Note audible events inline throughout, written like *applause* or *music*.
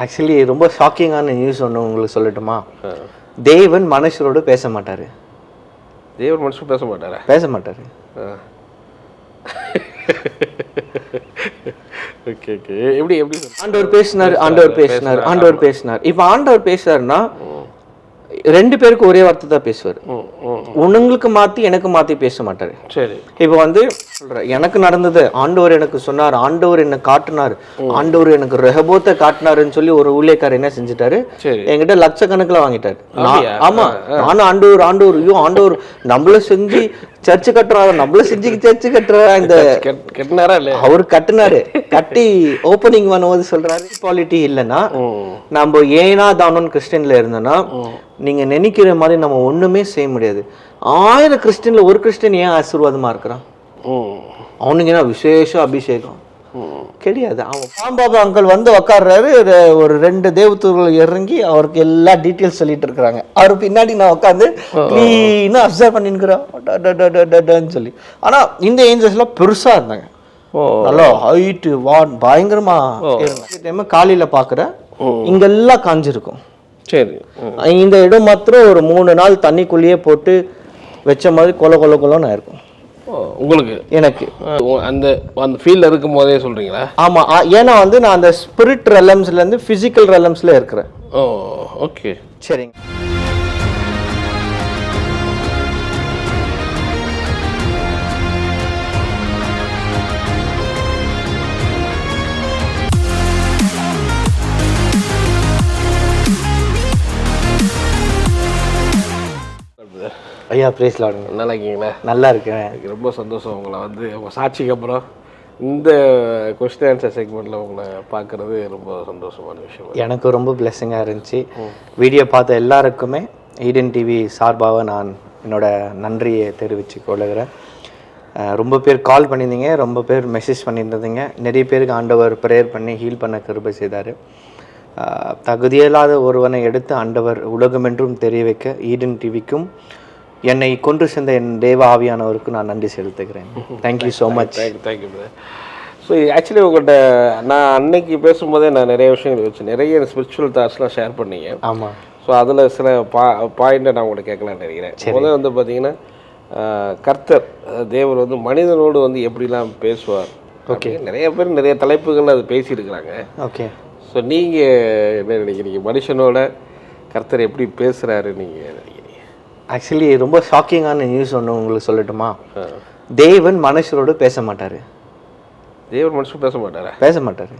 Actually ரொம்ப ஷாக்கிங்கான news ஒன்று உங்களுக்கு சொல்லட்டுமா? தேவன் மனுஷரோடு பேச மாட்டாரு. தேவர் மனுஷன் பேச மாட்டாரா? பேச மாட்டாரு. ஓகே ஓகே எப்படி எப்படி? ஆண்டவர் பேசினார் ஆண்டவர் பேசினார் ஆண்டவர் பேசினார். இப்போ ஆண்டவர் பேசுறாருன்னா ரெண்டு பேருக்கு ஒரே வார்த்தை தான் பேசுவார். உனங்களுக்கு மாத்தி எனக்கு மாத்தி பேச மாட்டாரு. சரி. இப்போ வந்து சொல்றேன் எனக்கு நடந்தது ஆண்டவர் எனக்கு சொன்னார் ஆண்டவர் என்ன காட்டினார் ஆண்டவர் எனக்கு ரெஹபோத்தை காட்டினாருன்னு சொல்லி ஒரு ஊழியக்காரர் என்ன செஞ்சுட்டாரு? என்கிட்ட லட்சக்கணக்கில் வாங்கிட்டாரு? ஆமா நானும் ஆண்டவர் ஆண்டவர் ஐயோ ஆண்டவர் நம்மள செஞ்சு சர்ச்சு கட்டுறாரு? நம்மள செஞ்சு சர்ச்சு கட்டுறா இந்த கெட் கெட்டினாரா அவர் கட்டுனாரு. கட்டி ஓப்பனிங் பண்ணும்போது சொல்றாரு குவாலிட்டி இல்லைன்னா நம்ம ஏனா தானோன்னு கிறிஸ்டின்ல இருந்தோம்னா நீங்க நினைக்கிற மாதிரி நம்ம ஒண்ணுமே செய்ய முடியாது. ஆயிரம் கிறிஸ்டின்ல ஒரு கிறிஸ்டின் ஏன் ஆசீர்வாதமா இருக்கிறான்? அவனுக்கு என்ன விசேஷ அபிஷேகம்? கிடையாது. அவன் பாம்பாபா அங்கிள் வந்து உக்காடுறாரு ஒரு- ரெண்டு தேவதூர்கள் இறங்கி அவருக்கு எல்லா டீட்டெயில்ஸ் சொல்லிட்டு இருக்கிறாங்க. அவர் பின்னாடி நான் உட்காந்து க்ளீனாக அப்சர்வ் பண்ணிருக்கிறேன் சொல்லி. ஆனா இந்த ஏஞ்சல்ஸ்லாம் பெருசா இருந்தாங்க. நல்லா ஹைட்டு வான் பயங்கரமா டைம் காலையில பாக்குற இங்கெல்லாம் காஞ்சிருக்கும். சரி. இந்த இடம் மாத்திரம் ஒரு மூணு நாள் தண்ணிக்குள்ளேயே போட்டு வச்ச மாதிரி கொல கொல கொலன்னு ஆயிருக்கும். உங்களுக்கு? எனக்கு. அந்த அந்த ஃபீல்டில் இருக்கும் போதே சொல்கிறீங்களா ஆமா ஆ, ஏன்னா வந்து நான் அந்த ஸ்பிரிட் ரெலம்ஸ்ல இருந்து பிசிக்கல் ரெலம்ஸ்ல இருக்கிறேன். Oh okay. சரிங்க. ஐயா பிரேஸ் லாடுங்க நல்லா இருக்கீங்களா? நல்லா இருக்கேன். எனக்கு ரொம்ப சந்தோஷம் உங்களை வந்து உங்கள் சாட்சிக்கு அப்புறம் இந்த கொஸ்டின் ஆன்சர் செக்மெண்ட்டில் உங்களை பார்க்குறது ரொம்ப சந்தோஷமான விஷயம். எனக்கு ரொம்ப பிளெஸ்ஸிங்காக இருந்துச்சு. வீடியோ பார்த்த எல்லாருக்குமே ஈடன் டிவி சார்பாக நான் என்னோட நன்றியை தெரிவித்து கொள்ளுகிறேன் ரொம்ப பேர் கால் பண்ணியிருந்தீங்க ரொம்ப பேர் மெசேஜ் பண்ணியிருந்தீங்க. நிறைய பேருக்கு ஆண்டவர் ப்ரேயர் பண்ணி ஹீல் பண்ண கிருபை செய்தார். தகுதியில்லாத ஒருவனை எடுத்து ஆண்டவர் உலகமென்றும் தெரிய வைக்க ஈடன் டிவிக்கும் என்னை கொண்டு சென்ற என் தேவ ஆவியானவருக்கு நான் நன்றி செலுத்துகிறேன். Thank you so much thank you so actually உங்கள்கிட்ட நான் அன்னைக்கு பேசும்போதே நான் நிறைய விஷயங்கள் வச்சு நிறைய ஸ்பிரிச்சுவல் தாட்ஸ்லாம் ஷேர் பண்ணீங்க. ஆமாம் ஸோ அதில் சில பா பாயிண்ட்டை நான் உங்கள்கிட்ட கேட்கலாம்னு நினைக்கிறேன். முதல்ல வந்து பார்த்தீங்கன்னா கர்த்தர் தேவர் வந்து மனிதனோடு வந்து எப்படிலாம் பேசுவார் ஓகே நிறைய பேர் நிறைய தலைப்புகள் அது பேசியிருக்கிறாங்க. ஓகே ஸோ நீங்கள் என்ன நினைக்கிறீங்க? மனுஷனோட கர்த்தர் எப்படி பேசுகிறாரு நீங்கள் ஆக்சுவலி ரொம்ப ஷாக்கிங்கான நியூஸ் ஒன்று உங்களுக்கு சொல்லட்டுமா? தேவன் மனுஷரோடு பேச மாட்டாரு. தேவர் மனுஷன் பேச மாட்டாரா? பேச மாட்டாரு.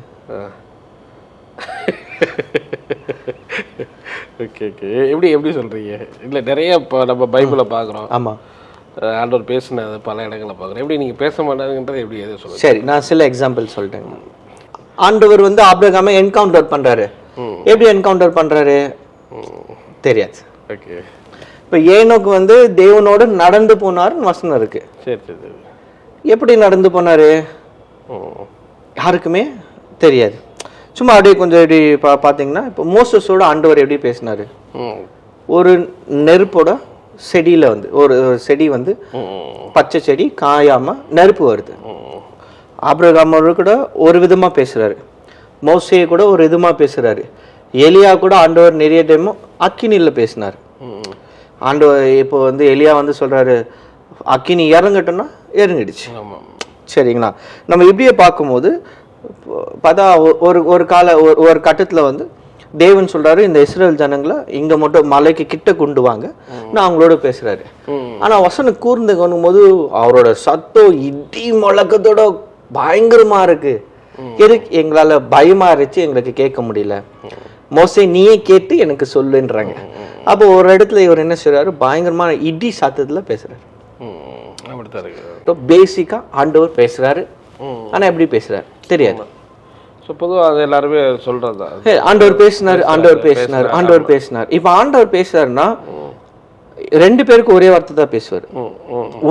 ஓகே ஓகே *laughs* எப்படி எப்படி சொல்கிறீங்க இல்லை நிறைய இப்போ நம்ம பைபிளை பார்க்குறோம். ஆமா. ஆண்டவர் பேசினது பல இடங்களில் பார்க்குறோம். எப்படி நீங்கள் பேச மாட்டாருன்றது எப்படி எதை சொல்லுங்கள் சரி நான் சில எக்ஸாம்பிள் சொல்லிட்டேன் ஆண்டவர் வந்து ஆபிரகாமை என்கவுண்டர் பண்றாரு. எப்படி என்கவுண்டர் பண்றாரு? தெரியாது. ஓகே இப்போ ஏனோக்கு வந்து தேவனோடு நடந்து போனாருன்னு வசனம் இருக்கு. சரி எப்படி நடந்து போனாரு? யாருக்குமே தெரியாது. சும்மா அப்படியே கொஞ்சம் இப்படி பா பார்த்தீங்கன்னா இப்போ மோசஸோட ஆண்டவர் எப்படி பேசினாரு? ஒரு நெருப்போட செடியில வந்து ஒரு செடி வந்து பச்சை செடி காயாம நெருப்பு வருது. ம். ஆபிரகாமோடு கூட ஒரு விதமா பேசுறாரு. மோசையை கூட ஒரு விதமா பேசுறாரு. எலியா கூட ஆண்டவர் நிறைய டைம் அக்கினியில் பேசினார். ம் ஆண்டவர் இப்போ வந்து எலியா வந்து சொல்றாரு அக்கினி இறங்கட்டும்னா இறங்கிடுச்சு. சரிங்களா? நம்ம இப்படியே பார்க்கும்போது பார்த்தா ஒரு ஒரு கால ஒரு ஒரு கட்டத்தில் வந்து தேவன் சொல்றாரு இந்த இஸ்ரேல் ஜனங்களை இங்க மட்டும் மலைக்கு கிட்ட கொண்டு வாங்க. நான் அவங்களோட பேசுறாரு. ஆனா வசனம் கூர்ந்து போது அவரோட சத்தம் இடி முழக்கத்தோட பயங்கரமா இருக்கு. எதுக்கு எங்களால பயமா இருந்துச்சு எங்களுக்கு கேட்க முடியல. மோசே நீயே கேட்டு எனக்கு சொல்லுன்றாங்க. அப்போ ஒரு இடத்துல இவர் என்ன செய்றாரு பயங்கரமான இடி சத்தத்துல பேசுறாரு. அப்படித்தான் இருக்கு. பேசிக்கா ஆண்டவர் பேசுறாரு. ம். ஆனா எப்படி பேசுறாரு? தெரியாது. ஸோ பொதுவாக அது எல்லாருமே சொல்கிறது ஆண்டவர் பேசினார் ஆண்டவர் பேசினார் ஆண்டவர் பேசினார். இப்போ ஆண்டவர் பேசுறாருன்னா ரெண்டு பேருக்கு ஒரே வார்த்தை தான் பேசுவார்.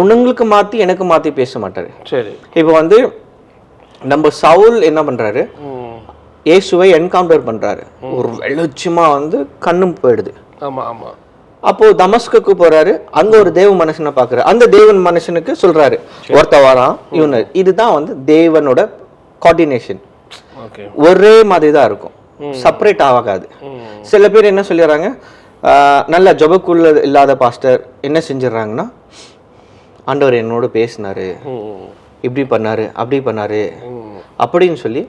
உனங்களுக்கு மாத்தி எனக்கு மாத்தி பேச மாட்டாரு. சரி. இப்போ வந்து நம்ம சவுல் என்ன பண்றாரு? இயேசுவை என்கவுண்டர் பண்றாரு. ஒரு வெளிச்சமா வந்து கண்ணும் போயிடுது. ஆமாம் ஆமாம் அப்போ தமஸ்குக்கு போறாரு. அங்க ஒரு தேவ மனுஷனை பாக்குறாரு அந்த தேவன் மனுஷனுக்கு சொல்றாரு. ஒருத்த வாரான் இவனு. இதுதான் வந்து தேவனோட கோஆர்டினேஷன் ஒரே மாதிரி தான் இருக்கும் செப்பரேட் ஆகாது. சில பேர் என்ன சொல்லிடுறாங்க? நல்ல ஜொபக்குள்ள இல்லாத பாஸ்டர் என்ன செஞ்சிடறாங்கன்னா ஆண்டவர் என்னோட பேசினாரு. இப்படி பண்ணாரு அப்படி பண்ணாரு. அப்படின்னு சொல்லி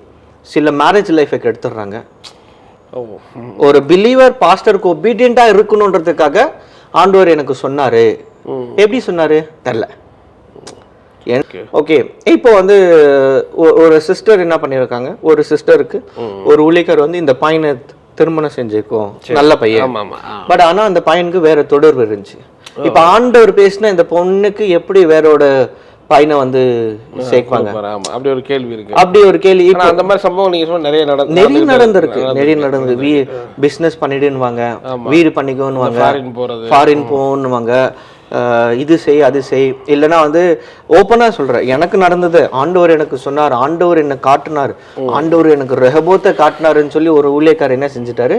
சில மேரேஜ் லைஃபை எடுத்துடுறாங்க. ஓ ஒரு பிலீவர் பாஸ்டருக்கு ஒபீடியண்டா இருக்கணுன்றதுக்காக ஆண்டவர் எனக்கு சொன்னாரு. எப்படி சொன்னாரு? தெரில. ஓகே. இப்போ வந்து ஒரு சிஸ்டர் என்ன பண்ணியிருக்காங்க ஒரு சிஸ்டருக்கு ஒரு ஊழியக்கார் வந்து இந்த பையனை திருமணம் செஞ்சுக்கும் நல்ல பையன். பட் ஆனா அந்த பையனுக்கு வேற தொடர்பு இருந்துச்சு. இப்ப ஆண்டவர் பேசின இந்த பொண்ணுக்கு எப்படி வேறோட பையனை வந்து சேர்ப்பாங்க அப்படி ஒரு கேள்வி இருக்கு. அப்படி ஒரு கேள்வி. அந்த மாதிரி சம்பவம் நீங்க சொன்ன நிறைய நடந்து நிறைய நடந்திருக்கு. நிறைய நடந்து. வீ பிஸ்னஸ் பண்ணிடுன்னுவாங்க. வீடு பண்ணிக்கோன்னுவாங்க. ஃபாரின் போறது. ஃபாரின் போகணுவாங்க இது செய் அது செய். இல்லைன்னா வந்து ஓப்பனா சொல்றேன். எனக்கு நடந்தது. ஆண்டவர் எனக்கு சொன்னார். ஆண்டவர் என்ன காட்டினார். ஆண்டவர் எனக்கு ரெஹபோத்தை காட்டினாருன்னு சொல்லி ஒரு ஊழியக்காரர் என்ன செஞ்சுட்டாரு?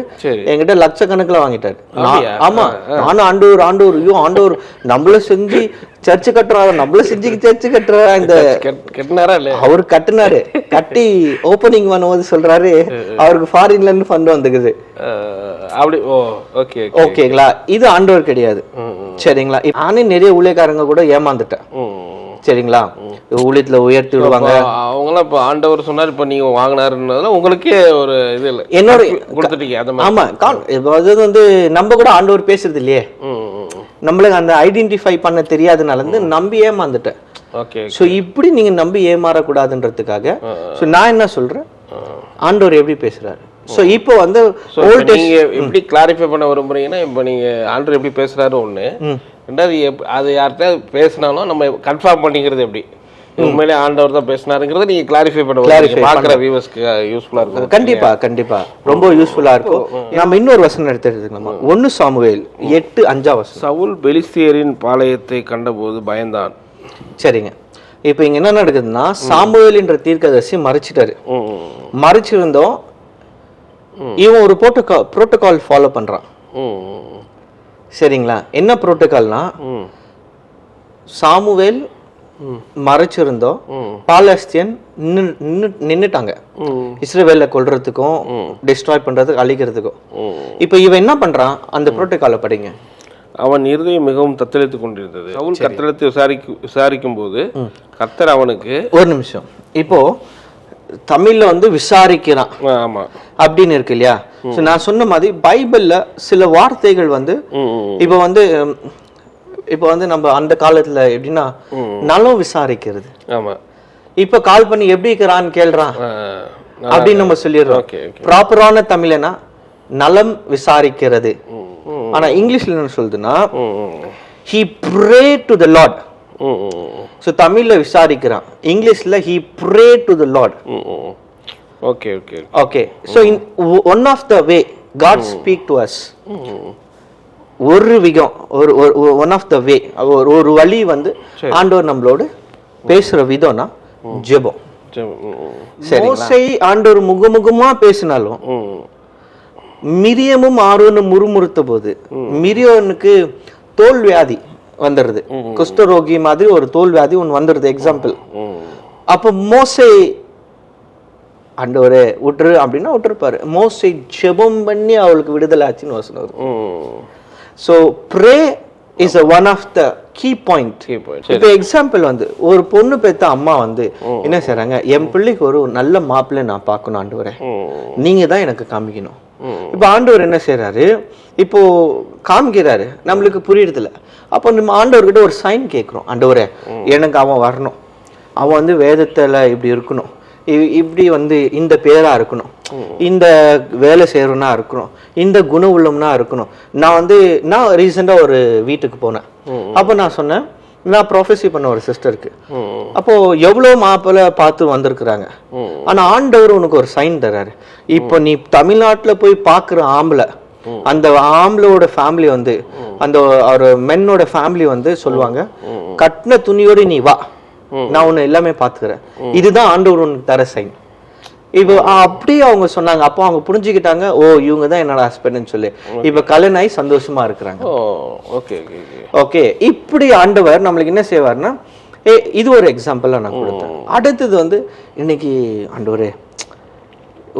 என்கிட்ட லட்சக்கணக்கில் வாங்கிட்டாரு. நான் அப்படியா? ஆமா. நானும் ஆண்டவர் ஆண்டவர். ஐயோ ஆண்டவர் நம்மள செஞ்சு சர்ச்சு கட்டுறாரு நம்மள செஞ்சு சர்ச்சு கட்டுறாரா இந்த கெட்- கெட்டினாரா இல்லையா? அவர் கட்டுனாரு. கட்டி ஓப்பனிங் பண்ணும்போது சொல்றாரு *laughs* அவருக்கு ஃபாரின்ல இருந்து ஃபண்ட் வந்துக்குது அப்படி ஓகே ஓகே ஓகேங்களா? இது ஆண்டவர் கிடையாது. சரிங்களா? நானே நிறைய ஊழியக்காரங்க கூட ஏமாந்துட்டேன். சரிங்களா? ஊழியத்துல உயர்த்தி விடுவாங்க. அவங்களாம் இப்போ ஆண்டவர் சொன்னார் இப்போ நீங்க வாங்கினாருன்றதுல உங்களுக்கே ஒரு இது இல்லை. என்னோட கொடுத்துட்டீங்க ஆமா அது வந்து நம்ம கூட ஆண்டவர் பேசுறது இல்லையே. நம்மளுக்கு அந்த ஐடென்டிஃபை பண்ண தெரியாதனால இருந்து நம்பி ஏமாந்துட்டேன். ஓகே ஸோ இப்படி நீங்க நம்பி ஏமாறக்கூடாதுன்றதுக்காக ஸோ நான் என்ன சொல்றேன்? ஆண்டவர் எப்படி பேசுறாரு? ஸோ இப்போ வந்து ஸோ நீங்க எப்படி கிளாரிஃபை பண்ண விரும்புறீங்கன்னா இப்போ நீங்க ஆண்டவர் எப்படி பேசுறாரு ஒண்ணு. ரெண்டாவது அது யார்கிட்ட பேசினாலும் நம்ம கன்ஃபார்ம் பண்ணிக்கிறது எப்படி? உண்மையிலே ஆண்டவர் தான் பேசினாருங்கிறத நீங்க கிளாரிஃபை பண்ண விரும்புறீங்க. பார்க்குற வியூவர்ஸ்க்கு யூஸ்ஃபுல்லா இருக்கும். கண்டிப்பா கண்டிப்பா. ரொம்ப யூஸ்ஃபுல்லா இருக்கும். நம்ம இன்னொரு வசனம் எடுத்து எடுத்துக்கலாமா? ஒன்னு சாமுவேல் எட்டு அஞ்சா வசனம். சவுல் பெலிஸ்தியரின் பாளையத்தை கண்டபோது பயந்தான். சரிங்க. இப்போ இங்க என்ன நடக்குதுன்னா சாமுவேல்ன்ற தீர்க்கதரிசி மறைச்சிட்டாரு. மறைச்சிருந்தோம். இவன் ஒரு புரோட்டோகால் புரோட்டோகால் ஃபாலோ பண்றான். சரிங்களா? என்ன புரோட்டோகால்னா சாமுவேல் மறைச்சிருந்தோம். பாலஸ்தீன் நின்னு- நின்னு- நின்னுட்டாங்க. இஸ்ரேவேல கொல்றதுக்கும் டிஸ்ட்ராய் பண்றதுக்கும் அழிக்கிறதுக்கும். இப்போ இவன் என்ன பண்றான்? அந்த புரோட்டோகாலை படிங்க. அவன் இருதயம் மிகவும் தத்தளித்துக் கொண்டிருந்தது. சவுல் கத்தரித்து விசாரிக்கும் விசாரிக்கும் போது கர்த்தர் அவனுக்கு ஒரு நிமிஷம். இப்போ தமிழ்ல வந்து விசாரிக்கிறான். ஆமா. அப்படின்னு இருக்கு இல்லையா? நான் சொன்ன மாதிரி பைபிள்ல சில வார்த்தைகள் வந்து இப்போ வந்து இப்போ வந்து நம்ம அந்த காலத்துல எப்படின்னா நலம் விசாரிக்கிறது. ஆமா. இப்போ கால் பண்ணி எப்படி இருக்கிறான்னு கேள்றான். அப்படின்னு நம்ம சொல்லிடுறோம். ப்ராப்பரான தமிழ்னா நலம் விசாரிக்கிறது. ஆனா இங்கிலீஷ்ல என்ன சொல்லுதுன்னா ஹி ப்ரே டு த ம், ஸோ தமிழ்ல விசாரிக்கிறான். இங்கிலீஷ்ல he pray to the hmm. Okay okay okay. So in one of the way God speak to us ஒரு விகம் ஒரு ஒன் ஆஃப் த வே ஒரு ஒரு வழி வந்து ஆண்டவர் நம்மளோட பேசுற விதம்னா ஜெபம். மோசை ஆண்டவர் முகமுகமா பேசினாலும் மிரியமும் ஆரோனும் முறுமுறுத்த போது மிரியோனுக்கு தோல் வியாதி வந்துடுது. குஷ்டரோகி மாதிரி ஒரு தோல் வியாதி ஒன்று வந்துடுது எக்ஸாம்பிள். அப்போ மோசை ஆண்டவரே விட்டுரு அப்படின்னா விட்டுருப்பாரு மோசை ஜெபம் பண்ணி அவளுக்கு விடுதலை ஆச்சுன்னு வசனம். So pray is one of the key point. இப்போ எக்ஸாம்பிள் வந்து ஒரு பொண்ணு பெத்த அம்மா வந்து என்ன செய்றாங்க? என் பிள்ளைக்கு ஒரு நல்ல மாப்பிள்ளை நான் பார்க்கணும் ஆண்டவரே. ம். நீங்க தான் எனக்கு காமிக்கணும். இப்போ ஆண்டவர் என்ன செய்றாரு? இப்போ காமிக்கிறாரு. நம்மளுக்கு புரியுறதில்ல. அப்போ நம்ம ஆண்டவர்கிட்ட ஒரு சைன் கேட்குறோம். ஆண்டவரே எனக்கு அவன் வரணும். அவன் வந்து வேதத்துல இப்படி இருக்கணும். இப்படி வந்து இந்த பேரா இருக்கணும். இந்த வேலை செய்யறவனா இருக்கணும். இந்த குண உள்ளம்னா இருக்கணும். நான் வந்து நான் ரீசெண்டா ஒரு வீட்டுக்கு போனேன். அப்போ நான் சொன்னேன் நான் ப்ரொஃபஸி பண்ண ஒரு சிஸ்டருக்கு. அப்போ எவ்வளோ மாப்பிள்ளை பார்த்து வந்திருக்கிறாங்க. ம். ஆனா ஆண்டவர் உனக்கு ஒரு சைன் தராரு இப்போ நீ தமிழ்நாட்டுல போய் பார்க்குற ஆம்பளை அந்த ஆம்பளோட ஃபேமிலி வந்து அந்த ஒரு மென்னோட ஃபேமிலி வந்து சொல்லுவாங்க கட்டின துணியோட நீ வா. நான் உன்னை எல்லாமே பார்த்துக்கிறேன். இதுதான் ஆண்டவர் உனக்கு தர சைன் இப்போ அப்படியே அவங்க சொன்னாங்க. அப்போ அவங்க புரிஞ்சுக்கிட்டாங்க ஓ இவங்க தான் என்னோட ஹஸ்பண்ட்னு சொல்லி. இப்போ கல்யாணம் ஆகி சந்தோஷமா இருக்கிறாங்க. ஓகே ஓகே இப்படி ஆண்டவர் நம்மளுக்கு என்ன செய்வார்னா ஏ இது ஒரு எக்ஸாம்பிளாக நான் கொடுத்தேன். அடுத்தது வந்து இன்னைக்கு ஆண்டவரே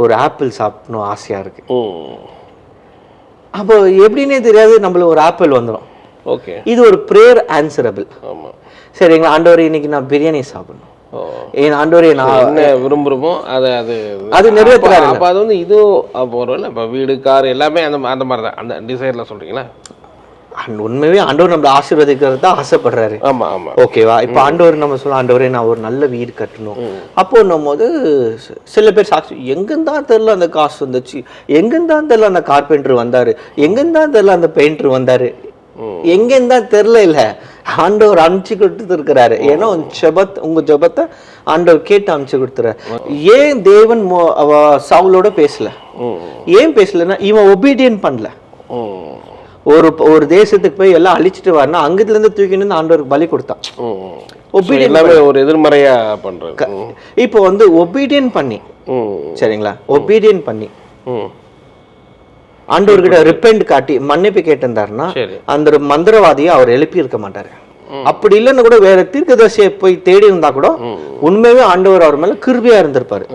ஒரு ஆப்பிள் சாப்பிடணும் ஆசையாக இருக்குது ம் அப்போ எப்படின்னே தெரியாது நம்மளுக்கு ஒரு ஆப்பிள் வந்துடும் ஓகே. இது ஒரு ப்ரேயர் ஆன்சரபிள் ஆமாம் சரிங்களா ஆண்டவரே இன்னைக்கு நான் பிரியாணி சாப்பிடணும். என் ஆண்டவரே நான் என்ன விரும்புகிறோமோ அதை அது அது நிறைவேத்துறாரு. அப்போ அது வந்து அப்போ வரும்ல இப்போ வீடு கார் எல்லாமே அந்த அந்த மாதிரி தான். அந்த டிசைரில் சொல்கிறீங்களா அண்ட் உண்மையாவே ஆண்டவர் நம்மளை ஆசீர்வதிக்கிறது தான் ஆசைப்படுறாரு. ஆமாம் ஆமாம் ஓகேவா இப்போ ஆண்டவர் நம்ம சொல்ல ஆண்டவரே நான் ஒரு நல்ல வீடு கட்டணும். அப்போ நம்ம போது சில பேர் சாட்சி எங்கேருந்தான் தெரில அந்த காசு வந்துச்சு? எங்கேருந்தான் தெரில அந்த கார்பெண்டர் வந்தாரு? எங்கேருந்தான் தெரில அந்த பெயிண்டர் வந்தாரு? எங்கேருந்தா தெரில இல்ல? ஆண்டவர் அனுப்பிச்சு கொடுத்து இருக்கிறாரு ஏன்னா உன் ஜெபத் உங்க ஜெபத்தை ஆண்டவர் கேட்டு அனுப்பிச்சு கொடுத்துறாரு. ஏன் தேவன் அவ சவுலோட பேசல? ஏன் பேசலன்னா இவன் ஒபீடியன் பண்ணல. ஒரு ஒரு தேசத்துக்கு போய் எல்லாம் அழிச்சிட்டு வரனா அங்கத்துல இருந்து தூக்கிட்டு வந்து ஆண்டவருக்கு பலி கொடுத்தான். எல்லாமே ஒரு எதிர்மறையா பண்றது. இப்போ வந்து ஒபீடியன் பண்ணி. சரிங்களா? ஒபீடியன் பண்ணி. ஆண்டவர்கிட்ட ரிப்பெண்ட் காட்டி மன்னிப்பு கேட்டிருந்தாருன்னா அந்த மந்திரவாதியை அவர் எழுப்பி இருக்க மாட்டாரு அப்படி இல்லைன்னு கூட வேற தீர்க்கதரிசியை போய் தேடி இருந்தா கூட உண்மையாவே ஆண்டவர் அவர் மேல கிருபியா இருந்திருப்பாரு.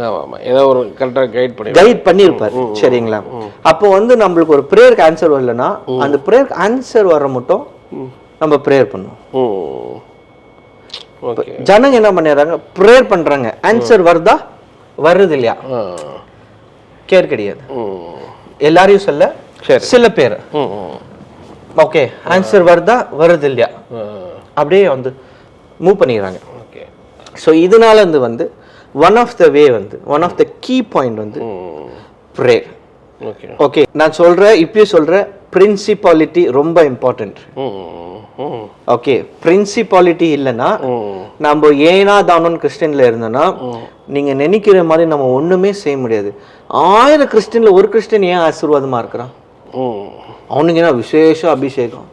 ஏதோ ஒரு கரெக்டாக கைட் பண்ணி கைட் பண்ணியிருப்பாரு. சரிங்களா? அப்போ வந்து நம்மளுக்கு ஒரு ப்ரேயருக்கு ஆன்சர் வரலன்னா அந்த ப்ரேயருக்கு ஆன்சர் வர மட்டும் நம்ம ப்ரேயர் பண்ணுவோம். ஜனங்க என்ன பண்ணிடுறாங்க? ப்ரேயர் பண்றாங்க. ஆன்சர் வருதா? வருது இல்லையா? கேர் கிடையாது. எல்லாரையும் சொல்ல. சில பேர். ஓகே ஆன்சர் வருதா வருது இல்லையா அப்படியே வந்து மூவ் பண்ணிடுறாங்க ஓகே ஸோ இதனால இருந்து வந்து ஒன் ஆஃப் த வே வந்து one of the key point வந்து ப்ரேயர் ஓகே ஓகே நான் சொல்றேன் இப்பயும் சொல்றேன் பிரின்சிபாலிட்டி ரொம்ப இம்பார்ட்டன்ட் ஓகே பிரின்சிபாலிட்டி இல்லைன்னா நம்ம ஏனா தானோன்னு கிறிஸ்டின்ல இருந்தோம்னா நீங்க நினைக்கிற மாதிரி நம்ம ஒண்ணுமே செய்ய முடியாது. ஆயிரம் கிறிஸ்டின்ல ஒரு கிறிஸ்டின் ஏன் ஆசீர்வாதமா இருக்கிறான்? அவனுக்கு என்ன விசேஷ அபிஷேகம்?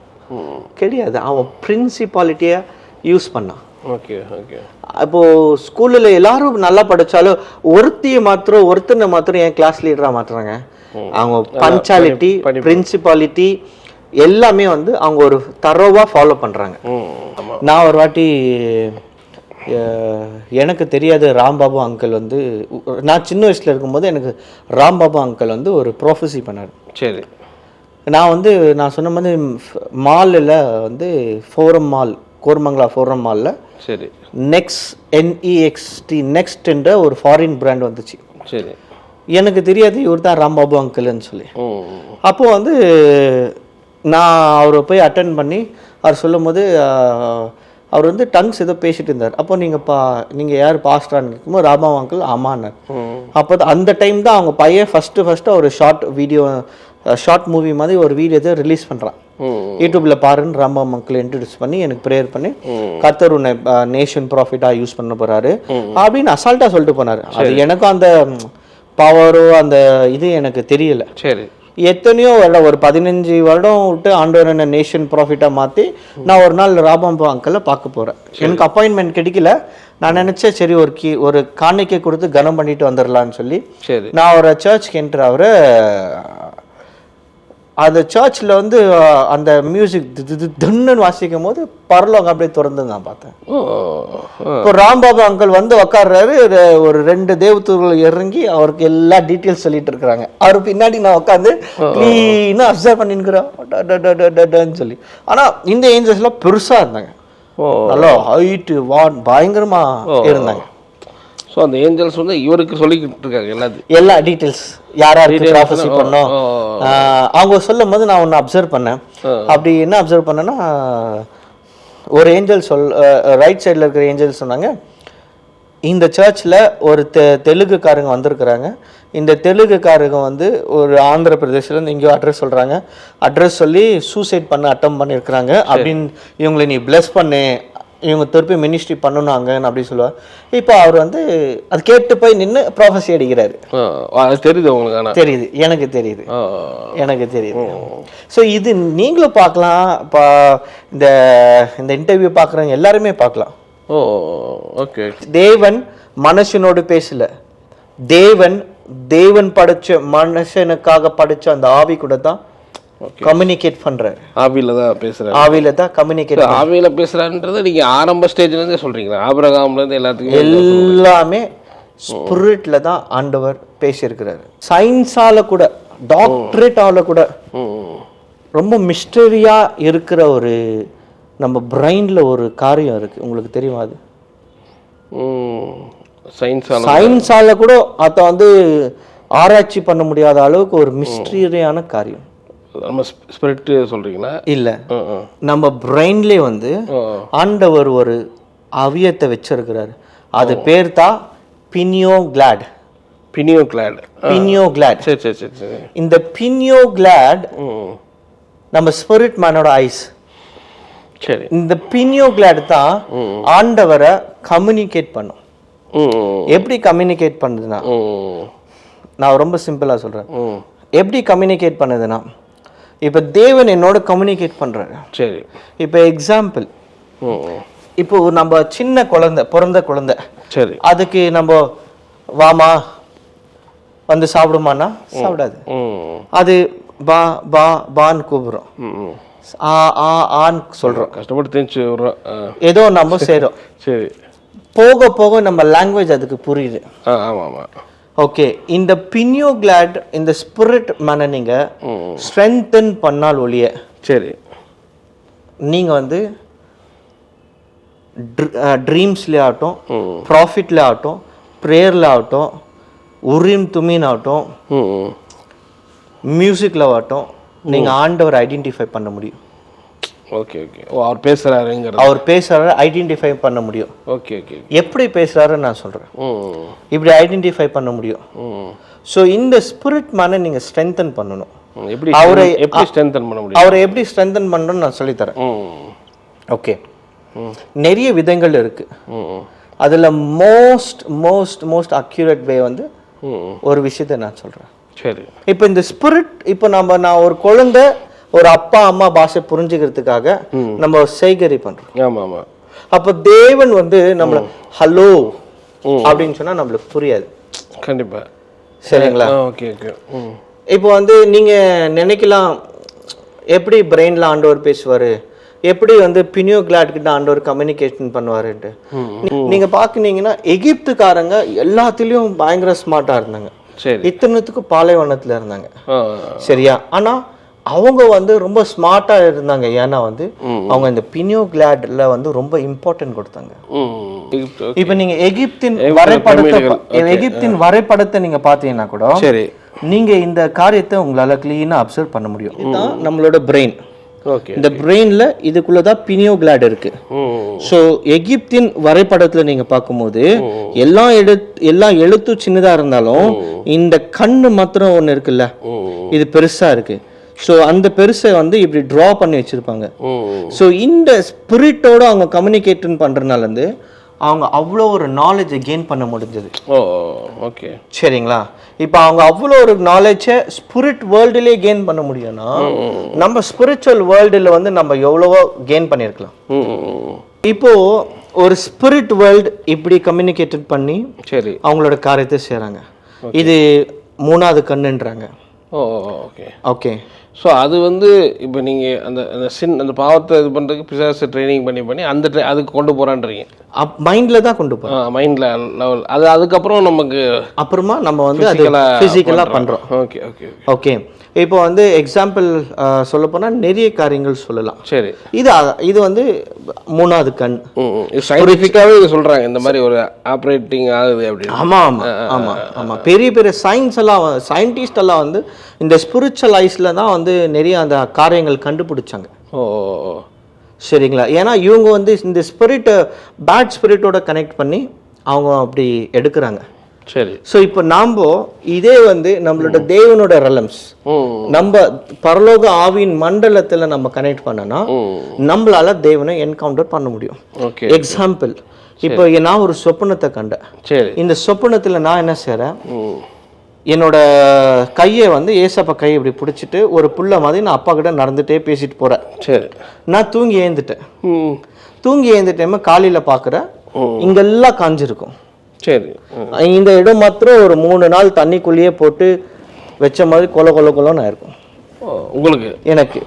கிடையாது. அவன் பிரின்சிபாலிட்டியை யூஸ் பண்ணான். ஓகே ஓகே அப்போ ஸ்கூல்ல எல்லாரும் நல்லா படிச்சாலும் ஒருத்தியை மாத்திரம் ஒருத்தனை மாத்திரம் என் கிளாஸ் லீடரா மாத்துறாங்க? அவங்க பஞ்சாலிட்டி பிரின்சிபாலிட்டி எல்லாமே வந்து அவங்க ஒரு தரோவா ஃபாலோ ஆமாம் நான் ஒரு வாட்டி எனக்கு தெரியாத ராம்பாபு அங்கிள் வந்து நான் சின்ன வயசுல இருக்கும்போது எனக்கு ராம்பாபு அங்கிள் வந்து ஒரு ப்ரொஃபஸி பண்ணார். சரி. நான் வந்து நான் சொன்ன மாதிரி மாலில் வந்து ஃபோரம் மால் கோரமங்கலா ஃபோரம் மாலில் சரி. நெக்ஸ்ட் என்இஎக்ஸ்டி நெக்ஸ்ட் என்ற ஒரு ஃபாரின் பிராண்ட் வந்துச்சு. சரி. எனக்கு தெரியாது இவர் தான் ராம்பாபு அங்கிள்னு சொல்லி. ம் அப்போ வந்து நான் அவரை போய் அட்டன் பண்ணி அவர் சொல்லும்போது ஆஹ், அவர் வந்து டங்ஸ் ஏதோ பேசிட்டு இருந்தார். அப்போ நீங்கள் பா நீங்கள் யார் பாஸ்டான்னு கேட்கும்போது ராமா அங்கிள் ஆமான்னார் ம் அப்போ அந்த டைம் தான் அவங்க பையன் ஃபஸ்ட்டு ஃபஸ்ட்டு ஒரு ஷார்ட் வீடியோ ஷார்ட் மூவி மாதிரி ஒரு வீடியோ ரிலீஸ் பண்ணுறான் ம் யூடியூப்ல பாருன்னு ராமா அங்கிள் இன்ட்ரடியூஸ் பண்ணி எனக்கு ப்ரேயர் பண்ணி ம். கர்த்தர் உன்னை நேஷன் ப்ராஃபிட்டா யூஸ் பண்ண போறாரு. அப்படின்னு அசால்ட்டா சொல்லிட்டு போனாரு. அது எனக்கும் அந்த பவரோ அந்த இது எனக்கு தெரியல. சரி. எத்தனையோ வருடம் ஒரு பதினஞ்சு வருடம் விட்டு ஆண்டவர் என்ன நேஷன் ப்ராஃபிட்டா மாத்தி நான் ஒரு நாள் ராபாம்பா அங்கிளை பார்க்க போறேன். எனக்கு அப்பாயின்மெண்ட் கிடைக்கல. நான் நினைச்சேன் சரி ஒரு கீ ஒரு காணிக்கை கொடுத்து கனம் பண்ணிட்டு வந்துடலாம்னு சொல்லி. சரி. நான் ஒரு சர்ச்க்கு என்ட்ரு அவரை அந்த சர்ச்சில் வந்து அந்த மியூசிக் துன்னு வாசிக்கும் போது பரலோகம் அப்படியே திறந்து நான் பார்த்தேன். இப்போ ராம்பாபு அங்கிள் வந்து உட்கார்றாரு ஒரு- ரெண்டு தேவதூர்கள் இறங்கி அவருக்கு எல்லா டீட்டெயில்ஸ் சொல்லிட்டு இருக்கிறாங்க. அவர் பின்னாடி நான் உட்காந்து க்ளீனாக அப்சர்வ் பண்ணிருக்கிறேன் சொல்லி. ஆனா இந்த ஏஞ்சல்ஸ்லாம் பெருசா இருந்தாங்க. நல்லா ஹைட்டு வான் பயங்கரமா இருந்தாங்க. ஸோ அந்த ஏஞ்சல்ஸ் வந்து இவருக்கு சொல்லிக்கிட்டு இருக்காங்க எல்லாத்தையும். எல்லா டீட்டெயில்ஸ் யார் யாருக்கு ப்ராஃபஸி பண்ணோம்? அவங்க சொல்லும் போது நான் ஒன்று அப்சர்வ் பண்ணேன். அப்படி என்ன அப்சர்வ் பண்ணேன்னா ஒரு ஏஞ்சல் சொல் ரைட் சைடில் இருக்கிற ஏஞ்சல் சொன்னாங்க இந்த சர்ச்சில் ஒரு தெ தெலுங்குக்காரங்க வந்திருக்கிறாங்க. இந்த தெலுங்குக்காரங்க வந்து ஒரு ஆந்திர பிரதேசிலேருந்து இங்கேயோ அட்ரஸ் சொல்கிறாங்க அட்ரஸ் சொல்லி சூசைட் பண்ண அட்டம் பண்ணியிருக்கிறாங்க அப்படின்னு இவங்களை நீ bless பண்ணு. இவங்க திருப்பி மினிஸ்ட்ரி பண்ணணும்னாங்கன்னு அப்படி சொல்லுவார். இப்போ அவர் வந்து அது கேட்டு போய் நின்று ப்ராஃபஸி அடிக்கிறாரு. அது தெரியுது உங்களுக்கு ஆனால் தெரியுது எனக்கு தெரியுது. எனக்கு தெரியுது. ஸோ இது நீங்களும் பார்க்கலாம். இப்போ இந்த இந்த இன்டர்வியூ பார்க்குறவங்க எல்லாருமே பார்க்கலாம். Oh okay. தேவன் மனுஷனோடு பேசல. தேவன் தேவன் படைச்ச மனுஷனுக்காக படைச்ச அந்த ஆவி கூட தான் கம்யூனிகேட் பண்றாரு ஆவியில் தான் பேசுகிறேன் ஆவியில தான் கம்யூனிகேட் ஆவியில் பேசுகிறான்றதை நீங்கள் ஆரம்ப ஸ்டேஜ்லேருந்தே சொல்கிறீங்களா ஆபிரகாம்லேருந்து எல்லாத்துக்கும் எல்லாமே ஸ்பிரிட்ல தான் ஆண்டவர் பேசியிருக்கிறாரு. சயின்ஸால கூட டாக்டரேட்டால கூட ம் ம் ரொம்ப மிஸ்டரியா இருக்கிற ஒரு நம்ம பிரெயின்ல ஒரு காரியம் இருக்கு. உங்களுக்கு தெரியுமா அது? சயின்ஸால சயின்ஸால கூட அதை வந்து ஆராய்ச்சி பண்ண முடியாத அளவுக்கு ஒரு மிஸ்டரியான காரியம். நம்ம ஸ்பிரிட் சொல்றீங்களா? இல்ல. நம்ம பிரெயின்லேயே வந்து ஆண்டவர் ஒரு அவியத்தை வச்சிருக்கிறாரு. அது பேர் தான் பினியோ கிளாட். பினியோ கிளாட். பினியோ கிளாட். சரி சரி சரி சரி. இந்த பினியோ கிளாட் நம்ம ஸ்பிரிட் மேனோட ஐஸ் சரி. இந்த பினியோ கிளாட் தான் ஆண்டவரை கம்யூனிகேட் பண்ணும். எப்படி கம்யூனிகேட் பண்ணுதுன்னா நான் ரொம்ப சிம்பிளா சொல்றேன். ம். எப்படி கம்யூனிகேட் பண்ணுதுன்னா இப்போ தேவன் என்னோட கம்யூனிகேட் பண்றாரு. சரி. இப்போ எக்ஸாம்பிள் இப்போ நம்ம சின்ன குழந்தை பிறந்த குழந்தை. சரி. அதுக்கு நம்ம வாமா வந்து சாப்பிடுமான்னா சாப்பிடாது. அது பா பா பான்னு கூப்பிடுறோம். ஆ ஆ ஆன்னு சொல்றோம். கஷ்டப்பட்டு தெரிஞ்சு ஏதோ நம்ம *laughs* செய்றோம். சரி. போக போக நம்ம லாங்குவேஜ் அதுக்கு புரியுது. ஆ ஆமாம் ஆமாம் ஓகே இந்த பினியோ கிளாட் இந்த ஸ்பிரிட் மேனை நீங்க ஸ்ட்ரென்தன் பண்ணால் ஒழிய சரி. நீங்க வந்து ட்ரீம்ஸ்லேயே ஆகட்டும் ப்ராஃபிட்ல ஆகட்டும் ப்ரேயரில் ஆகட்டும் உரிம் துமின் ஆகட்டும் மியூசிக்கில் ஆகட்டும் நீங்க ஆண்டவர் ஐடென்டிஃபை பண்ண முடியும். ஓகே ஓகே ஓ அவர் பேசுகிறாருங்கிறது அவர் பேசுறாரு ஐடென்டிஃபை பண்ண முடியும். ஓகே ஓகே எப்படி பேசுறாருன்னு நான் சொல்றேன். ம். இப்படி ஐடென்டிஃபை பண்ண முடியும். ஸோ இந்த ஸ்பிரிட் மேனை நீங்க ஸ்ட்ரென்தன் பண்ணணும். எப்படி அவரை- எப்படி ஸ்ட்ரென்தன் பண்ண முடியும்? அவரை எப்படி ஸ்ட்ரென்தன் பண்ணணும்னு நான் சொல்லித்தரேன். ஓகே நிறைய விதங்கள் இருக்கு. ம் ம். அதுல most most most accurate way வந்து ஒரு விஷயத்தை நான் சொல்றேன். சரி. இப்போ இந்த ஸ்பிரிட் இப்போ நம்ம நான் ஒரு குழந்தை ஒரு அப்பா அம்மா பாஷை புரிஞ்சுக்கிறதுக்காக நம்ம ஒரு செய்கரி பண்றோம். ஆமாம். ஆமாம் அப்போ தேவன் வந்து நம்மள ஹலோ அப்படின்னு சொன்னா நம்மளுக்கு புரியாது. கண்டிப்பாக சரிங்களா? Okay okay. இப்போ வந்து நீங்க நினைக்கலாம் எப்படி பிரெயின்ல ஆண்டவர் பேசுவாரு? எப்படி வந்து பினியோ கிளாட் கிட்ட ஆண்டவர் கம்யூனிகேஷன் பண்ணுவாருன்ட்டு? நீங்க பாக்குனீங்கன்னா எகிப்துக்காரங்க எல்லாத்துலயும் பயங்கர ஸ்மார்ட்டா இருந்தாங்க. சரி. இத்தனத்துக்கு பாலைவனத்துல இருந்தாங்க. சரியா? ஆனா அவங்க வந்து ரொம்ப ஸ்மார்ட்டா இருந்தாங்க. ஏன்னா வந்து அவங்க இந்த பினியோ கிளாட்ல வந்து ரொம்ப இம்பார்ட்டன்ட் கொடுத்தாங்க. இப்போ நீங்க எகிப்தின் வரைபடத்தை எகிப்தின் வரைபடத்தை நீங்க பாத்தீங்கன்னா கூட சரி. நீங்க இந்த காரியத்தை உங்களால கிளீனா அப்சர்வ் பண்ண முடியும். இதுதான் நம்மளோட பிரெயின் ஓகே. இந்த பிரெயின்ல இதுக்குள்ள தான் பினியோ கிளாட் இருக்கு. ஸோ எகிப்தின் வரைபடத்துல நீங்க பார்க்கும்போது எல்லா எழுத்து எல்லா எழுத்தும் சின்னதா இருந்தாலும் இந்த கண்ணு மாத்திரம் ஒண்ணு இருக்குல்ல? இது பெருசா இருக்கு. ஸோ அந்த பெருசை வந்து இப்படி ட்ரா பண்ணி வச்சிருப்பாங்க. ஸோ இந்த ஸ்பிரிட்டோட அவங்க கம்யூனிகேஷன் பண்றதுனால இருந்து அவங்க அவ்வளோ ஒரு நாலேஜை கெயின் பண்ண முடிஞ்சது. Oh okay. சரிங்களா? இப்போ அவங்க அவ்வளோ ஒரு நாலேஜை ஸ்பிரிட் வேர்ல்டுலேயே கெயின் பண்ண முடியும்னா நம்ம ஸ்பிரிச்சுவல் வேர்ல்டில் வந்து நம்ம எவ்வளவோ கெயின் பண்ணியிருக்கலாம் இப்போ ஒரு ஸ்பிரிட் வேர்ல்டு இப்படி கம்யூனிகேட்டட் பண்ணி சரி. அவங்களோட காரியத்தை செய்கிறாங்க இது மூணாவது கண்ணுன்றாங்க. Oh okay. ஓகே ஸோ அது வந்து இப்போ நீங்கள் அந்த அந்த சின் அந்த பாவத்தை இது பண்ணுறதுக்கு பிசாசு ட்ரைனிங் பண்ணி பண்ணி அந்த tra- அதுக்கு கொண்டு போகிறான்றீங்க அப் மைண்டில் தான் கொண்டு போகிறோம் மைண்டில் லெவல் அது அதுக்கப்புறம் நமக்கு அப்புறமா நம்ம வந்து அது ஃபிசிக்கலாக பண்ணுறோம் ஓகே ஓகே ஓகே இப்போ வந்து எக்ஸாம்பிள் சொல்ல போனால் நிறைய காரியங்கள் சொல்லலாம். சரி. இது இது வந்து மூணாவது கண். சயின்டிஃபிக்காகவே இது சொல்கிறாங்க இந்த மாதிரி ஒரு ஆப்ரேட்டிங் ஆகுது அப்படின்னு. ஆமா ஆமா ஆமா ஆமா. பெரிய பெரிய சயின்ஸ் எல்லாம் சயின்டிஸ்ட் எல்லாம் வந்து இந்த ஸ்பிரிச்சுவல் ஐஸ்ல தான் வந்து நிறைய அந்த காரியங்கள் கண்டுபிடிச்சாங்க. ஓ. சரிங்களா? ஏன்னா இவங்க வந்து இந்த ஸ்பிரிட் பேட் ஸ்பிரிட்டோட கனெக்ட் பண்ணி அவங்க அப்படி எடுக்கிறாங்க. சரி. ஸோ இப்போ நாம இதே வந்து நம்மளோட தேவனோட ரெலம்ஸ் நம்ம பரலோக ஆவியின் மண்டலத்துல நம்ம கனெக்ட் பண்ணனா நம்மளால தேவனை என்கவுண்டர் பண்ண முடியும். ஓகே எக்ஸாம்பிள் இப்போ நான் ஒரு சொப்பனத்தை கண்டேன். சரி. இந்த சொப்பனத்துல நான் என்ன செய்றேன்? ம். என்னோட கையை வந்து ஏசப்பா கையை இப்படி பிடிச்சிட்டு ஒரு புள்ள மாதிரி நான் அப்பா கிட்ட நடந்துட்டே பேசிட்டு போறேன். சரி. நான் தூங்கி ஏந்துட்டேன். தூங்கி ஏந்துட்டேம காலையில பார்க்குறேன் இங்கெல்லாம் காஞ்சிருக்கும். சரி. இந்த இடம் மாத்திரம் ஒரு மூணு நாள் தண்ணிக்குள்ளேயே போட்டு வச்ச மாதிரி கொல கொல கொலன்னு இருக்கும் உங்களுக்கு? எனக்கு.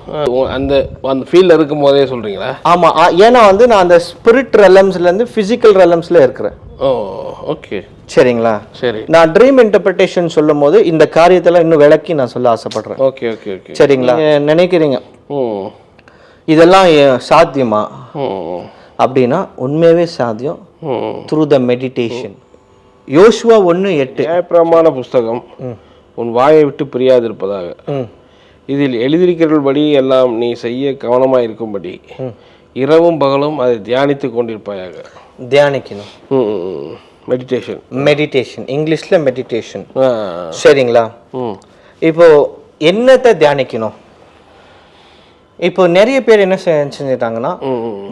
அந்த அந்த ஃபீல்டில் இருக்கும் போதே சொல்கிறீங்களா ஆமா ஆ, ஏன்னா வந்து நான் அந்த ஸ்பிரிட் ரெலம்ஸ்ல இருந்து பிசிக்கல் ரெலம்ஸ்ல இருக்கிறேன். ஓ ஓகே சரிங்களா? சரி. நான் ட்ரீம் இன்டர்பிரிட்டேஷன் சொல்லும் போது இந்த காரியத்தெல்லாம் இன்னும் விளக்கி நான் சொல்ல ஆசைப்படுறேன். ஓகே ஓகே ஓகே சரிங்களா? நினைக்கிறீங்க? ம் இதெல்லாம் சாத்தியமா? அப்படின்னா உண்மையாவே சாத்தியம் த்ரூ த மெடிடேஷன் யோசுவா ஒன்று எட்டு. நியாயப்பிரமாண புஸ்தகம் உன் வாயை விட்டு பிரியாதிருப்பதாக. இதில் எழுதியிருக்கிறபடி எல்லாம் நீ செய்ய கவனமாக இருக்கும்படி இரவும் பகலும் அதை தியானித்து கொண்டிருப்பாயாக. தியானிக்கணும். மெடிடேஷன் மெடிடேஷன் இங்கிலீஷில் மெடிடேஷன் சரிங்களா? ம். இப்போ என்னத்தை தியானிக்கணும்? இப்போ நிறைய பேர் என்ன செஞ்சுட்டாங்கன்னா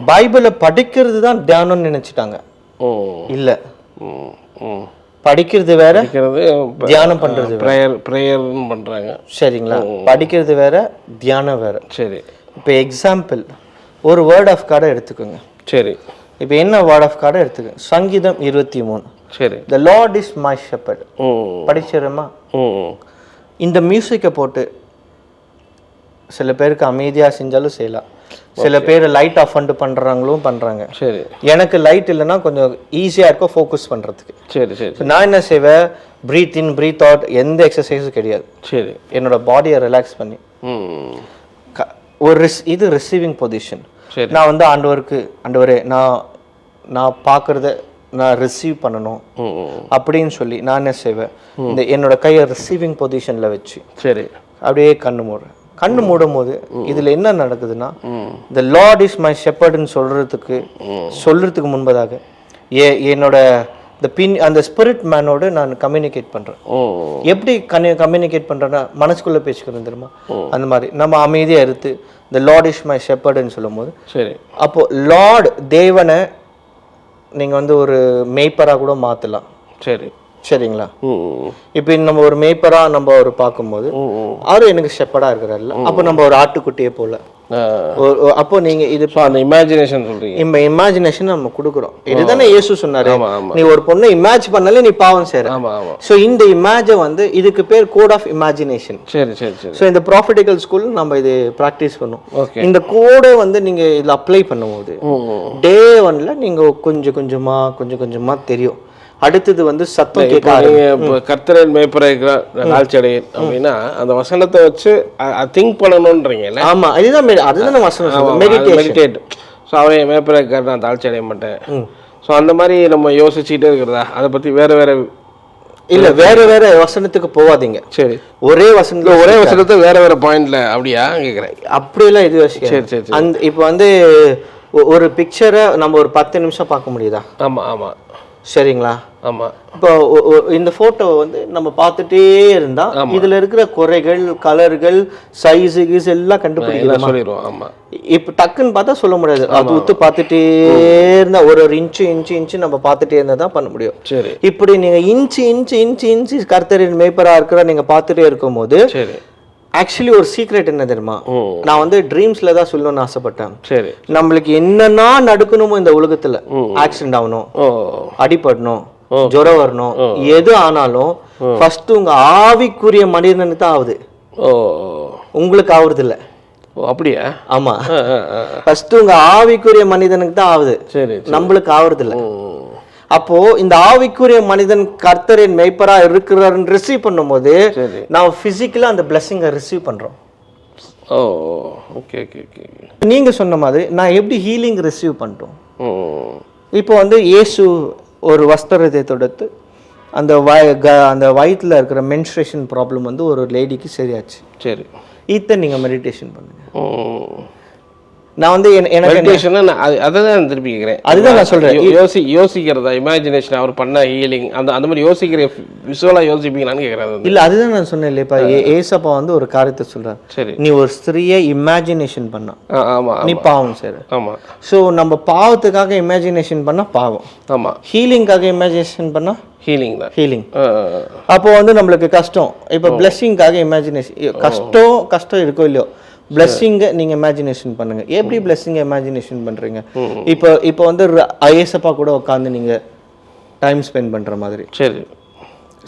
பைபிளை படிக்கிறது தான் தியானம்னு நினைச்சிட்டாங்க. இல்ல. படிக்கிறது வேற தியானம் பண்றது. ப்ரேயர் ப்ரேயர்னு பண்ணுறாங்க சரிங்களா? படிக்கிறது வேற தியானம் வேற. சரி. இப்போ எக்ஸாம்பிள் ஒரு வேர்ட் ஆஃப் கார்டை எடுத்துக்கோங்க. சரி. இப்போ என்ன வேர்ட் ஆஃப் கார்டை எடுத்துக்கோங்க சங்கீதம் இருபத்தி மூணு. சரி. The Lord is my shepherd hmm. படிச்சிடுறோமா ம். இந்த மியூசிக்கை போட்டு சில பேருக்கு அமைதியாக செஞ்சாலும் செய்யலாம். சில பேர் லைட் ஆஃப் பண்ணிட்டு பண்ணுறாங்களும் பண்ணுறாங்க சரி. எனக்கு லைட் இல்லைன்னா கொஞ்சம் ஈஸியாக இருக்கும் ஃபோக்கஸ் பண்ணுறதுக்கு சரி சரி நான் என்ன செய்வேன்? ப்ரீத் இன் ப்ரீத் அவுட் எந்த எக்ஸசைஸும் கிடையாது. சரி. என்னோட பாடியை ரிலாக்ஸ் பண்ணி. ஒரு ரிஸ் இது ரிசீவிங் பொசிஷன் சரி. நான் வந்து ஆண்டவருக்கு ஆண்டவரே நான் நான் பார்க்குறத நான் ரிசீவ் பண்ணணும். அப்படின்னு சொல்லி நான் என்ன செய்வேன்? இந்த என்னோட கையை ரிசீவிங் பொசிஷனில் வச்சு சரி. அப்படியே கண்ணு மூடுறேன் கண்ணு மூடும் போது இதுல என்ன நடக்குதுன்னா இந்த லார்ட் இஸ் மை ஷெப்பர்ட்னு சொல்றதுக்கு சொல்றதுக்கு முன்பதாக ஏ என்னோட இந்த பின் அந்த ஸ்பிரிட் மேனோடு நான் கம்யூனிகேட் பண்றேன். ம் எப்படி கம்யூ கம்யூனிகேட் பண்றேன்னா மனசுக்குள்ள பேசிக்கிறேன் தெரியுமா? அந்த மாதிரி. நம்ம அமைதியா இருத்து இந்த லார்ட் இஸ் மை ஷெப்பர்டுன்னு சொல்லும்போது சரி. அப்போ லார்ட் தேவனை நீங்க வந்து ஒரு மேய்ப்பரா கூட மாத்தலாம். சரி. சரிங்களா. இப்போ நம்ம ஒரு மேய்ப்பரா நம்ம ஒரு பார்க்கும்போது அவரு எனக்கு ஷெப்பர்டா இருக்கிறாருல்ல அப்போ நம்ம ஒரு ஆட்டுக்குட்டியே போல. அப்போ நீங்க இது அந்த இமேஜினேஷன் சொல்கிறீங்க நம்ம இமேஜினேஷன் நம்ம கொடுக்குறோம். இதுதானே இயேசு சொன்னாரு. நீ ஒரு பொண்ணை இமேஜ் பண்ணாலே நீ பாவம் ஆமாம் ஸோ இந்த இமேஜை வந்து இதுக்கு பேர் கோட் ஆஃப் இமேஜினேஷன் சரி சரி சரி. ஸோ இந்த ப்ராஃபிட்டிக்கல் ஸ்கூல் நம்ம இது ப்ராக்டிஸ் பண்ணும். இந்த கோடை வந்து நீங்க இதுல அப்ளை பண்ணும்போது டே ஒன்ல நீங்க கொஞ்சம் கொஞ்சமா கொஞ்சம் கொஞ்சமா தெரியும். அடுத்தது வந்து சத்தம் கேட்க கர்த்தரன் மேய்ப்பரை தாழ்ச்சடையன் அப்படின்னா அந்த வசனத்தை வச்சு திங்க் பண்ணணுன்றீங்கல்ல ஆமா அதுதான் நான் வசனம் மெடிடேட் ஸோ அவரை மேய்ப்பரை நான் தாழ்ச்சி அடைய மாட்டேன் ஸோ அந்த மாதிரி நம்ம யோசிச்சுட்டே இருக்கிறதா? அதை பற்றி வேற வேற இல்ல வேற வேற வசனத்துக்கு போகாதீங்க சரி. ஒரே வசனத்துல ஒரே வசனத்தை வேற வேற பாயிண்ட்ல அப்படியா? கேட்குறேன் அப்படியெல்லாம் இது சரி சரி அந்த இப்போ வந்து ஒரு பிக்சரை நம்ம ஒரு பத்து நிமிஷம் பார்க்க முடியுதா? ஆமாம் ஆமாம் சரிங்களா? ஆமாம் இப்போ இந்த போட்டோவை வந்து நம்ம பார்த்துட்டே இருந்தா இதுல இருக்கிற குறைகள் கலர்கள் சைஸு கீஸ் எல்லாம் கண்டுபிடிக்கலாம் சொல்லிடுவோம். ஆமாம் இப்போ டக்குன்னு பார்த்தா சொல்ல முடியாது. அது உத்து பார்த்துட்டே இருந்தா ஒரு ஒரு இன்ச்சு இன்ச்சு இன்ச்சு நம்ம பார்த்துட்டே இருந்தா தான் பண்ண முடியும். சரி. இப்படி நீங்க இன்ச்சு இன்ச்சு இன்ச்சு இன்ச்சு கர்த்தரின் மேய்ப்பரா இருக்கிற நீங்க பார்த்துட்டே இருக்கும்போது சரி. ஆக்சுவலி ஒரு சீக்ரெட் என்ன தெரியுமா? நான் வந்து ட்ரீம்ஸ்ல தான் சொல்லணும்னு ஆசைப்பட்டேன். சரி. நம்மளுக்கு என்னென்ன நடக்கணுமோ இந்த உலகத்துல? ஆக்சிடென்ட் ஆகணும். அடிபடணும். ஜுரம் வரணும். எது ஆனாலும் ஃபர்ஸ்ட் உங்க ஆவிக்குரிய மனிதனுக்கு தான் ஆகுது. ஓ. உங்களுக்கு ஆகுறது இல்ல. அப்படியா? ஆமா. ஃபர்ஸ்ட் உங்க ஆவிக்குரிய மனிதனுக்கு தான் ஆகுது. சரி நம்மளுக்கு ஆகுறது இல்ல. அப்போ இந்த ஆவிக்குரிய மனிதன் கர்த்தரின் மெய்ப்பரா இருக்கிறாருன்னு ரிசீவ் பண்ணும்போது நான் பிசிக்கலா அந்த பிளெஸிங்கை ரிசீவ் பண்றோம். ஓ ஓகே ஓகே ஓகே நீங்க சொன்ன மாதிரி நான் எப்படி ஹீலிங் ரிசீவ் பண்ணிட்டோம் ம் இப்போ வந்து இயேசு ஒரு வஸ்திரத்தை தொடுத்து அந்த வய க அந்த வயிற்றுல இருக்கிற மென்ஸ்ட்ரேஷன் ப்ராப்ளம் வந்து ஒரு லேடிக்கு சரியாச்சு. சரி. இதை நீங்கள் மெடிடேஷன் பண்ணுங்க. ம் நான் வந்து மெடிடேஷன் அதை தான் திருப்பி கேட்குறேன். அதுதான் நான் சொல்றேன். யோ- யோசி யோசிக்கிறதா? இமேஜினேஷன் அவர் பண்ண ஹீலிங் அந்த அந்த மாதிரி யோசிக்கிற விஷுவலாக யோசிப்பீங்களான்னு கேட்குறேன் இல்ல அதுதான் நான் சொன்னேன் இல்லையப்பா ஏசப்பா வந்து ஒரு காரியத்தை சொல்றாரு. சரி. நீ ஒரு ஸ்திரியை இமேஜினேஷன் பண்ணா. ஆமாம் நீ பாவம் சரி ஆமாம் ஸோ நம்ம பாவத்துக்காக இமேஜினேஷன் பண்ணா பாவம். ஆமாம் ஹீலிங்காக இமேஜினேஷன் பண்ணா ஹீலிங் தான். ஹீலிங். அப்போ வந்து நம்மளுக்கு கஷ்டம். இப்போ பிளெஸ்ஸிங்காக இமேஜினேஷன் கஷ்டம் கஷ்டம் இருக்கோ இல்லையோ பிளெஸ்ஸிங்கை நீங்க இமேஜினேஷன் பண்ணுங்க. எப்படி பிளெஸ்ஸிங்கை இமேஜினேஷன் பண்றீங்க? இப்போ இப்போ வந்து ஐஎஸ்எப்பா கூட உட்காந்து நீங்க டைம் ஸ்பெண்ட் பண்ற மாதிரி. சரி.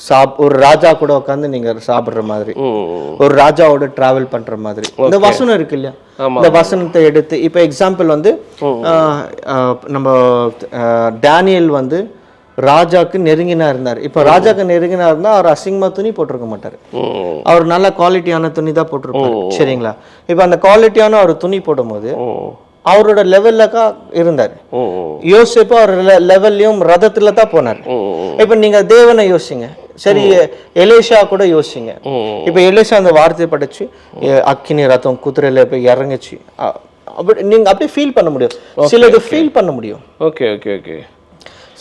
சாப் ஒரு ராஜா கூட உட்காந்து நீங்க சாப்பிடுற மாதிரி. ஒரு ராஜாவோட டிராவல் பண்ற மாதிரி. இந்த வசனம் இருக்கு இல்லையா. இந்த வசனத்தை எடுத்து இப்போ எக்ஸாம்பிள் வந்து நம்ம டேனியல் வந்து ராஜாக்கு நெருங்கினா இருந்தார். இப்போ ராஜாக்கு நெருங்கினா இருந்தா அவர் அசிங்கமா துணி போட்டிருக்க மாட்டார். அவர் நல்ல குவாலிட்டியான துணி தான் போட்டிருப்பாரு. சரிங்களா? இப்போ அந்த குவாலிட்டியான அவர் துணி போடும்போது அவரோட லெவல்லக்கா இருந்தார். யோசிப்பு அவர் லெவல்லையும் ரதத்துல தான் போனார். இப்போ நீங்க தேவனை யோசிங்க. சரி எலேஷா கூட யோசிங்க. இப்போ எலேஷா அந்த வார்த்தையை படிச்சு அக்கினி ரதம் குதிரையில போய் இறங்குச்சு. அப்படி நீங்க அப்படியே ஃபீல் பண்ண முடியும். சிலது ஃபீல் பண்ண முடியும். Okay okay okay.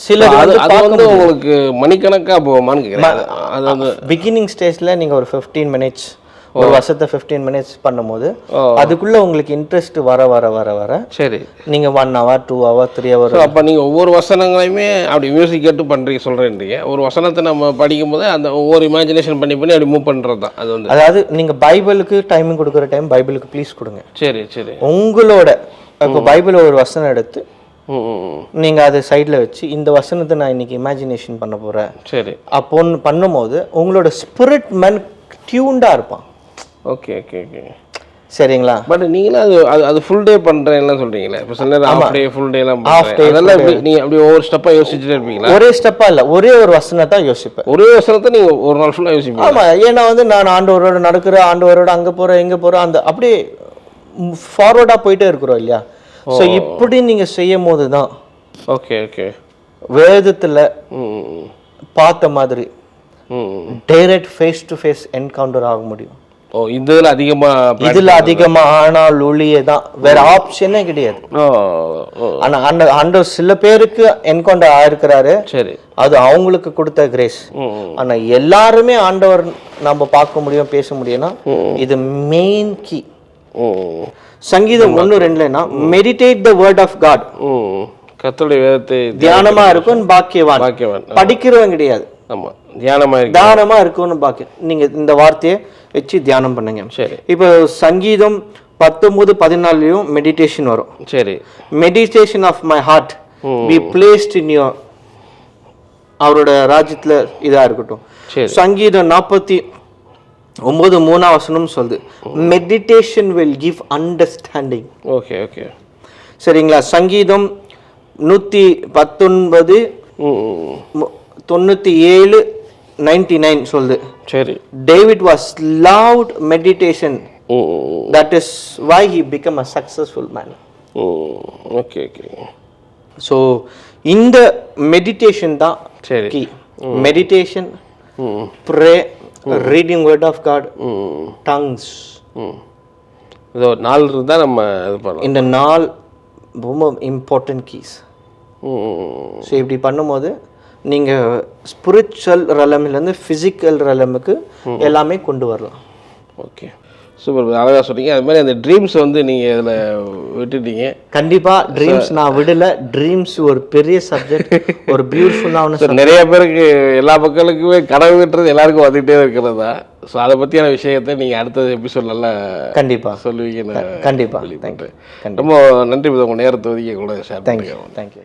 சிலது அது வந்து அது வந்து உங்களுக்கு மணிக்கணக்கா போகுமான்னு கேட்குறேன் அது வந்து பிகினிங் ஸ்டேஜ்ல நீங்க ஒரு 15 மினிட்ஸ் ஒரு வருஷத்தை 15 மினிட்ஸ் பண்ணும்போது. அதுக்குள்ள உங்களுக்கு இன்ட்ரெஸ்ட் வர வர வர வர சரி. நீங்க one hour two hour three hour அப்போ நீங்கள் ஒவ்வொரு வசனங்களையுமே அப்படி மியூசிக் கேட்டு பண்ணுறீங்க சொல்கிறேன்றீங்க ஒரு வசனத்தை நம்ம படிக்கும்போது அந்த ஒவ்வொரு இமேஜினேஷன் பண்ணி பண்ணி அப்படி மூவ் பண்ணுறது தான். அது வந்து அதாவது நீங்க பைபிளுக்கு டைமிங் கொடுக்குற டைம் பைபிளுக்கு ப்ளீஸ் கொடுங்க. சரி சரி. உங்களோட இப்போ பைபிள் ஒரு வசனம் எடுத்து ம் ம், ம். நீங்க அதை சைடுல வச்சு இந்த வசனத்தை நான் இன்னைக்கு இமேஜினேஷன் பண்ண போறேன். சரி. அப்போன்னு பண்ணும்போது உங்களோட ஸ்பிரிட் மேன் டியூன்டா இருப்பான். Okay okay okay. சரிங்களா? பட் நீங்களும் அது அது அது ஃபுல் டே பண்ணுறேன்லாம் சொல்கிறீங்களே இப்போ சில நேரம் ஹாஃப் டே ஃபுல் டேலாம் அதெல்லாம் நீங்கள் அப்படி ஒவ்வொரு ஸ்டெப்பாக யோசிச்சுட்டே இருப்பீங்களா? ஒரே ஸ்டெப்பா இல்ல ஒரே ஒரு வசனத்தை யோசிப்பேன். ஒரே வசனத்தை நீங்கள் ஒரு நாள் ஃபுல்லாக யோசிப்பீங்க ஆமா ஏன்னா வந்து நான் ஆண்டவரோட நடக்கிற ஆண்டவரோட அங்க போறேன் இங்க போறேன் அந்த அப்படியே ஃபார்வர்டா போயிட்டே இருக்கிறோம் இல்லையா? ஸோ இப்படி நீங்க செய்யும் போது தான் ஓகே ஓகே. வேதத்துல பார்த்த மாதிரி. Direct face to face encounter ஆக முடியும். ஓ இதில் அதிகமாக இதுல அதிகமா ஆனால் ஒளியே தான் வேற ஆப்ஷனே கிடையாது. ஓ ஓ. ஆனா அந்த ஆண்டவர் சில பேருக்கு என்கவுண்டர் ஆயிருக்கிறாரு. சரி. அது அவங்களுக்கு கொடுத்த கிரேஸ் ம் ம் ஆனா எல்லாருமே ஆண்டவர் நம்ம பார்க்க முடியும் பேச முடியும்னா இது மெயின் கீ சங்கீதம் ஒன்று ரெண்டுலனா meditate the word of God hmm கர்த்தருடைய வேதத்தை தியானமா இருக்கும் பாக்கியவான். பாக்கியவான். படிக்கிறவன் கிடையாது. ஆமா. தியானமாக இருக்கு தானமா இருக்கும்னு பாக்கியம். நீங்க இந்த வார்த்தையை வச்சு தியானம் பண்ணுங்க. சரி. இப்போ சங்கீதம் பத்தொன்பது பதினாலையும் மெடிடேஷன் வரும். சரி. Meditation of my. Heart be blessed in your அவரோட ராஜ்யத்துல இதா இருக்கட்டும். சரி. சங்கீதம் நாற்பத்தி ஒன்பது மூணாம் வசனம் சொல்லுது. Meditation will give understanding okay okay சரிங்களா? சங்கீதம் நூற்றி பத்தொன்பது தொண்ணூற்றி ஏழு நைன்டி நைன் சொல்லுது. சரி. David was loud meditation that is why he become a successful man okay okay so இந்த மெடிடேஷன் தான் சரி. Meditation pray reading word of God tongues இதோ நாலு இருந்தால் நம்ம இது பண்ணலாம். இந்த நாள் ரொம்ப இம்பார்ட்டன்ட் கீஸ் ஸோ இப்படி பண்ணும்போது நீங்கள் ஸ்பிரிச்சுவல் ரலமிலேருந்து ஃபிசிக்கல் ரலமுக்கு எல்லாமே கொண்டு வரலாம். ஓகே சூப்பர் அழகாக சொன்னீங்க. அது மாதிரி அந்த ட்ரீம்ஸ் வந்து நீங்கள் இதில் விட்டுட்டீங்க. கண்டிப்பாக ட்ரீம்ஸ் நான் விடல. ட்ரீம்ஸ் ஒரு பெரிய சப்ஜெக்ட் ஒரு பியூட்டிஃபுல்லான ஸோ நிறைய பேருக்கு எல்லா மக்களுக்குமே கனவுன்றது எல்லாருக்கும் வந்துகிட்டே இருக்கிறது ஸோ அதை பற்றியான விஷயத்தை நீங்கள் அடுத்த எபிசோட் நல்லா கண்டிப்பாக சொல்லுவீங்கன்னு கண்டிப்பாக ரொம்ப நன்றி உங்கள் நேரத்தை ஒதுக்கி கூட ஷேர் தேங்க்யூ தேங்க்யூ